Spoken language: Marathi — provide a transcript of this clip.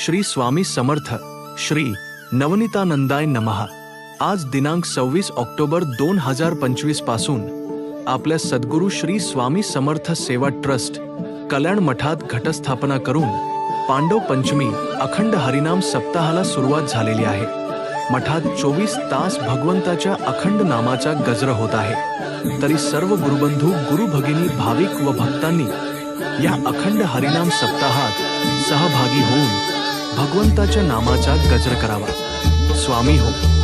श्री स्वामी समर्थ श्री नवनीतानंदाय नमहा आज दिनांक सव्वीस ऑक्टोबर दोन हजार पंचवीसपासून आपल्या सद्गुरू श्री स्वामी समर्थ सेवा ट्रस्ट कल्याण मठात घटस्थापना करून पांडव पंचमी अखंड हरिनाम सप्ताहाला सुरुवात झालेली आहे. मठात चोवीस तास भगवंताच्या अखंड नामाचा गजर होत आहे. तरी सर्व गुरुबंधू गुरु भगिनी भाविक व भक्तांनी या अखंड हरिनाम सप्ताहात सहभागी होऊन भगवंताच्या नामाचा गजर करावा. स्वामी हो.